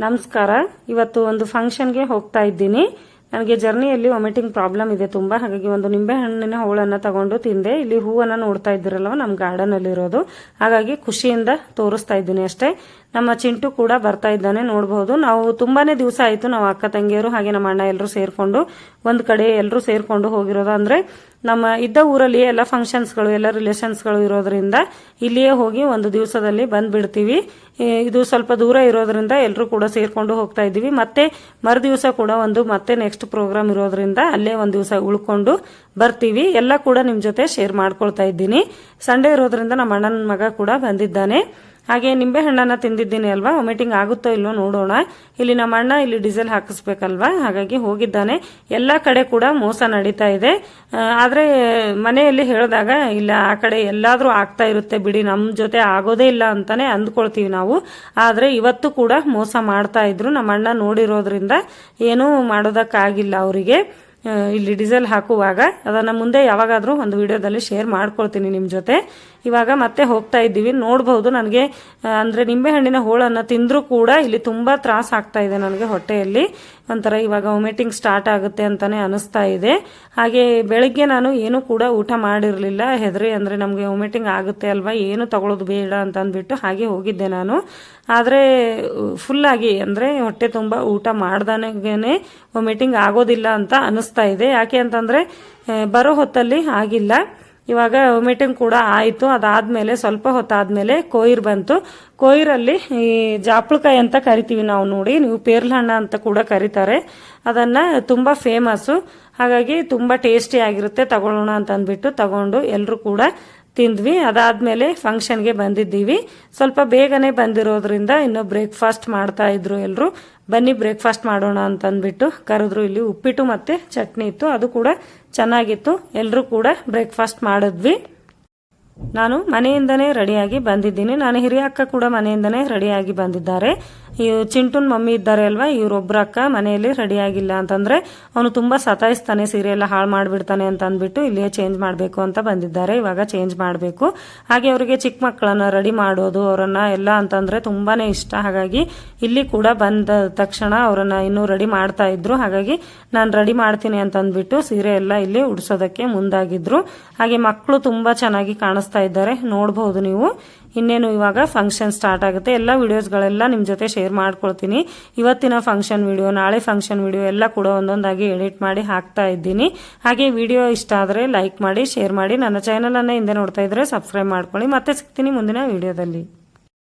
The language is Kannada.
ನಮಸ್ಕಾರ. ಇವತ್ತು ಒಂದು ಫಂಕ್ಷನ್ಗೆ ಹೋಗ್ತಾ ಇದ್ದೀನಿ. ನನಗೆ ಜರ್ನಿಯಲ್ಲಿ ವಾಮಿಟಿಂಗ್ ಪ್ರಾಬ್ಲಮ್ ಇದೆ ತುಂಬಾ. ಹಾಗಾಗಿ ಒಂದು ನಿಂಬೆ ಹಣ್ಣಿನ ಹೋಳನ್ನ ತಗೊಂಡು ತಿಂದೆ. ಇಲ್ಲಿ ಹೂವನ್ನ ನೋಡ್ತಾ ಇದ್ದೀರಲ್ವ? ನಮ್ಮ ಗಾರ್ಡನ್ ಅಲ್ಲಿರೋದು ಹಾಗಾಗಿ ಖುಷಿಯಿಂದ ತೋರಿಸ್ತಾ ಇದ್ದೀನಿ ಅಷ್ಟೇ. ನಮ್ಮ ಚಿಂಟು ಕೂಡ ಬರ್ತಾ ಇದ್ದಾನೆ ನೋಡಬಹುದು ನಾವು ತುಂಬಾನೇ ದಿವಸ ಆಯ್ತು ನಾವು ಅಕ್ಕ ತಂಗಿಯರು ಹಾಗೆ ನಮ್ಮ ಅಣ್ಣ ಎಲ್ಲರೂ ಸೇರ್ಕೊಂಡು, ಒಂದ್ ಕಡೆ ಎಲ್ಲರೂ ಸೇರ್ಕೊಂಡು ಹೋಗಿರೋದು. ಅಂದ್ರೆ ನಮ್ಮ ಇದ್ದ ಊರಲ್ಲಿ ಎಲ್ಲ ಫಂಕ್ಷನ್ಸ್ಗಳು ಎಲ್ಲ ರಿಲೇಷನ್ಸ್ಗಳು ಇರೋದ್ರಿಂದ ಇಲ್ಲಿಯೇ ಹೋಗಿ ಒಂದು ದಿವಸದಲ್ಲಿ ಬಂದ್ಬಿಡ್ತೀವಿ. ಬಿಡ್ತೀವಿ ಇದು ಸ್ವಲ್ಪ ದೂರ ಇರೋದ್ರಿಂದ ಎಲ್ಲರೂ ಕೂಡ ಸೇರ್ಕೊಂಡು ಹೋಗ್ತಾ ಇದ್ದೀವಿ. ಮತ್ತೆ ಮರುದಿವಸ ಕೂಡ ಒಂದು ಮತ್ತೆ ನೆಕ್ಸ್ಟ್ ಪ್ರೋಗ್ರಾಮ್ ಇರೋದ್ರಿಂದ ಅಲ್ಲೇ ಒಂದು ದಿವಸ ಉಳ್ಕೊಂಡು ಬರ್ತೀವಿ. ಎಲ್ಲ ಕೂಡ ನಿಮ್ ಜೊತೆ ಶೇರ್ ಮಾಡ್ಕೊಳ್ತಾ ಇದ್ದೀನಿ. ಸಂಡೇ ಇರೋದ್ರಿಂದ ನಮ್ಮ ಅಣ್ಣನ ಮಗ ಕೂಡ ಬಂದಿದ್ದಾನೆ. ಹಾಗೆ ನಿಂಬೆ ಹಣ್ಣನ್ನ ತಿಂದಿದ್ದೀನಿ ಅಲ್ವಾ? ವಾಮಿಟಿಂಗ್ ಆಗುತ್ತೋ ಇಲ್ವೋ ನೋಡೋಣ. ಇಲ್ಲಿ ನಮ್ಮ ಅಣ್ಣ ಇಲ್ಲಿ ಡೀಸೆಲ್ ಹಾಕಿಸ್ಬೇಕಲ್ವಾ? ಹಾಗಾಗಿ ಹೋಗಿದ್ದಾನೆ. ಎಲ್ಲ ಕಡೆ ಕೂಡ ಮೋಸ ನಡೀತಾ ಇದೆ. ಆದ್ರೆ ಮನೆಯಲ್ಲಿ ಹೇಳಿದಾಗ, ಇಲ್ಲ, ಆ ಕಡೆ ಎಲ್ಲಾದ್ರೂ ಆಗ್ತಾ ಇರುತ್ತೆ ಬಿಡಿ ನಮ್ಮ ಜೊತೆ ಆಗೋದೇ ಇಲ್ಲ ಅಂತಾನೆ ಅಂದ್ಕೊಳ್ತೀವಿ ನಾವು. ಆದ್ರೆ ಇವತ್ತು ಕೂಡ ಮೋಸ ಮಾಡ್ತಾ ಇದ್ರು. ನಮ್ಮ ಅಣ್ಣ ನೋಡಿರೋದ್ರಿಂದ ಏನೂ ಮಾಡೋದಕ್ಕಾಗಿಲ್ಲ ಅವರಿಗೆ. ಇಲ್ಲಿ ಡೀಸೆಲ್ ಹಾಕುವಾಗ. ಅದನ್ನ ಮುಂದೆ ಯಾವಾಗಾದ್ರೂ ಒಂದು ವಿಡಿಯೋದಲ್ಲಿ ಶೇರ್ ಮಾಡ್ಕೊಳ್ತೀನಿ ನಿಮ್ಮ ಜೊತೆ. ಇವಾಗ ಮತ್ತೆ ಹೋಗ್ತಾ ಇದ್ದೀವಿ. ನೋಡಬಹುದು ನನಗೆ ಅಂದರೆ ನಿಂಬೆಹಣ್ಣಿನ ಹೋಳನ್ನ ತಿಂದರೂ ಕೂಡ ಇಲ್ಲಿ ತುಂಬ ತ್ರಾಸ ಆಗ್ತಾ ಇದೆ ನನಗೆ ಹೊಟ್ಟೆಯಲ್ಲಿ. ಒಂಥರ ಇವಾಗ ವಾಮಿಟಿಂಗ್ ಸ್ಟಾರ್ಟ್ ಆಗುತ್ತೆ ಅಂತಾನೆ ಅನಿಸ್ತಾ ಇದೆ. ಹಾಗೆ ಬೆಳಗ್ಗೆ ನಾನು ಏನು ಕೂಡ ಊಟ ಮಾಡಿರಲಿಲ್ಲ. ಹೆದರಿ ಅಂದರೆ ನಮಗೆ ವಾಮಿಟಿಂಗ್ ಆಗುತ್ತೆ ಅಲ್ವಾ, ಏನು ತಗೊಳ್ಳೋದು ಬೇಡ ಅಂತ ಅಂದ್ಬಿಟ್ಟು ಹಾಗೆ ಹೋಗಿದ್ದೆ ನಾನು. ಆದರೆ ಫುಲ್ ಆಗಿ ಅಂದ್ರೆ ಹೊಟ್ಟೆ ತುಂಬ ಊಟ ಮಾಡ್ದಾನೇನೆ ವಾಮಿಟಿಂಗ್ ಆಗೋದಿಲ್ಲ ಅಂತ ಅನಿಸ್ತಾ ಇದೆ. ಯಾಕೆ ಅಂತಂದರೆ ಬರೋ ಹೊತ್ತಲ್ಲಿ ಆಗಿಲ್ಲ. ಇವಾಗ ವಾಮಿಟಿಂಗ್ ಕೂಡ ಆಯಿತು. ಅದಾದ್ಮೇಲೆ ಸ್ವಲ್ಪ ಹೊತ್ತಾದ್ಮೇಲೆ ಕೊಯ್ರ್ ಬಂತು. ಕೊಯ್ರಲ್ಲಿ ಈ ಜಾಪಳಕಾಯಿ ಅಂತ ಕರಿತೀವಿ ನಾವು ನೋಡಿ. ನೀವು ಪೇರ್ಲ ಹಣ್ಣ ಅಂತ ಕೂಡ ಕರೀತಾರೆ. ಅದನ್ನ ತುಂಬಾ ಫೇಮಸ್ಸು ಹಾಗಾಗಿ ತುಂಬಾ ಟೇಸ್ಟಿ ಆಗಿರುತ್ತೆ. ತಗೊಳ್ಳೋಣ ಅಂತ ಅಂದ್ಬಿಟ್ಟು ತಗೊಂಡು ಎಲ್ಲರೂ ಕೂಡ ತಿಂದ್ವಿ, ಅದಾದ್ಮೇಲೆ ಫಂಕ್ಷನ್ಗೆ ಬಂದಿದ್ದೀವಿ. ಸ್ವಲ್ಪ ಬೇಗನೆ ಬಂದಿರೋದ್ರಿಂದ ಇನ್ನೂ ಬ್ರೇಕ್ಫಾಸ್ಟ್ ಮಾಡ್ತಾ ಇದ್ರು ಎಲ್ರು. ಬನ್ನಿ ಬ್ರೇಕ್ಫಾಸ್ಟ್ ಮಾಡೋಣ ಅಂತ ಅಂದ್ಬಿಟ್ಟು ಕರೆದ್ರು. ಇಲ್ಲಿ ಉಪ್ಪಿಟ್ಟು ಮತ್ತೆ ಚಟ್ನಿ ಇತ್ತು, ಅದು ಕೂಡ ಚೆನ್ನಾಗಿತ್ತು. ಎಲ್ಲರೂ ಕೂಡ ಬ್ರೇಕ್ಫಾಸ್ಟ್ ಮಾಡಿದ್ವಿ. ನಾನು ಮನೆಯಿಂದನೇ ರೆಡಿಯಾಗಿ ಬಂದಿದ್ದೀನಿ. ನಾನು ಹಿರಿಯ ಅಕ್ಕ ಕೂಡ ಮನೆಯಿಂದನೇ ರೆಡಿಯಾಗಿ ಬಂದಿದ್ದಾರೆ. ಈ ಚಿಂಟುನ್ ಮಮ್ಮಿ ಇದ್ದಾರೆ ಅಲ್ವಾ? ಇವ್ರೊಬ್ರ ಅಕ್ಕ ಮನೆಯಲ್ಲಿ ರೆಡಿ ಆಗಿಲ್ಲ ಅಂತಂದ್ರೆ ಅವನು ತುಂಬಾ ಸತಾಯಿಸ್ತಾನೆ ಸೀರೆ ಎಲ್ಲ ಹಾಳು ಮಾಡಿಬಿಡ್ತಾನೆ ಅಂತ ಅಂದ್ಬಿಟ್ಟು ಇಲ್ಲಿಯೇ ಚೇಂಜ್ ಮಾಡಬೇಕು ಅಂತ ಬಂದಿದ್ದಾರೆ. ಇವಾಗ ಚೇಂಜ್ ಮಾಡಬೇಕು. ಹಾಗೆ ಅವರಿಗೆ ಚಿಕ್ಕ ಮಕ್ಕಳನ್ನ ರೆಡಿ ಮಾಡೋದು, ಅವರನ್ನ ಎಲ್ಲ ಅಂತಂದ್ರೆ ತುಂಬಾನೇ ಇಷ್ಟ. ಹಾಗಾಗಿ ಇಲ್ಲಿ ಕೂಡ ಬಂದ ತಕ್ಷಣ ಅವರನ್ನ ಇನ್ನೂ ರೆಡಿ ಮಾಡ್ತಾ ಇದ್ರು. ಹಾಗಾಗಿ ನಾನು ರೆಡಿ ಮಾಡ್ತೀನಿ ಅಂತ ಅಂದ್ಬಿಟ್ಟು ಸೀರೆ ಎಲ್ಲ ಇಲ್ಲಿ ಉಡ್ಸೋದಕ್ಕೆ ಮುಂದಾಗಿದ್ರು. ಹಾಗೆ ಮಕ್ಕಳು ತುಂಬಾ ಚೆನ್ನಾಗಿ ಕಾಣಿಸ್ತಾ ಇದ್ದಾರೆ. ನೋಡಬಹುದು ನೀವು. ಇನ್ನೇನು ಇವಾಗ ಫಂಕ್ಷನ್ ಸ್ಟಾರ್ಟ್ ಆಗುತ್ತೆ. ಎಲ್ಲ ವಿಡಿಯೋಸ್ಗಳೆಲ್ಲ ನಿಮ್ಮ ಜೊತೆ ಶೇರ್ ಮಾಡ್ಕೊಳ್ತೀನಿ. ಇವತ್ತಿನ ಫಂಕ್ಷನ್ ವಿಡಿಯೋ ನಾಳೆ ಫಂಕ್ಷನ್ ವಿಡಿಯೋ ಎಲ್ಲ ಕೂಡ ಒಂದೊಂದಾಗಿ ಎಡಿಟ್ ಮಾಡಿ ಹಾಕ್ತಾ ಇದ್ದೀನಿ. ಹಾಗೆ ವಿಡಿಯೋ ಇಷ್ಟ ಆದರೆ ಲೈಕ್ ಮಾಡಿ ಶೇರ್ ಮಾಡಿ. ನನ್ನ ಚಾನಲನ್ನು ಹಿಂದೆ ನೋಡ್ತಾ ಇದ್ರೆ ಸಬ್ಸ್ಕ್ರೈಬ್ ಮಾಡ್ಕೊಳ್ಳಿ. ಮತ್ತೆ ಸಿಗ್ತೀನಿ ಮುಂದಿನ ವಿಡಿಯೋದಲ್ಲಿ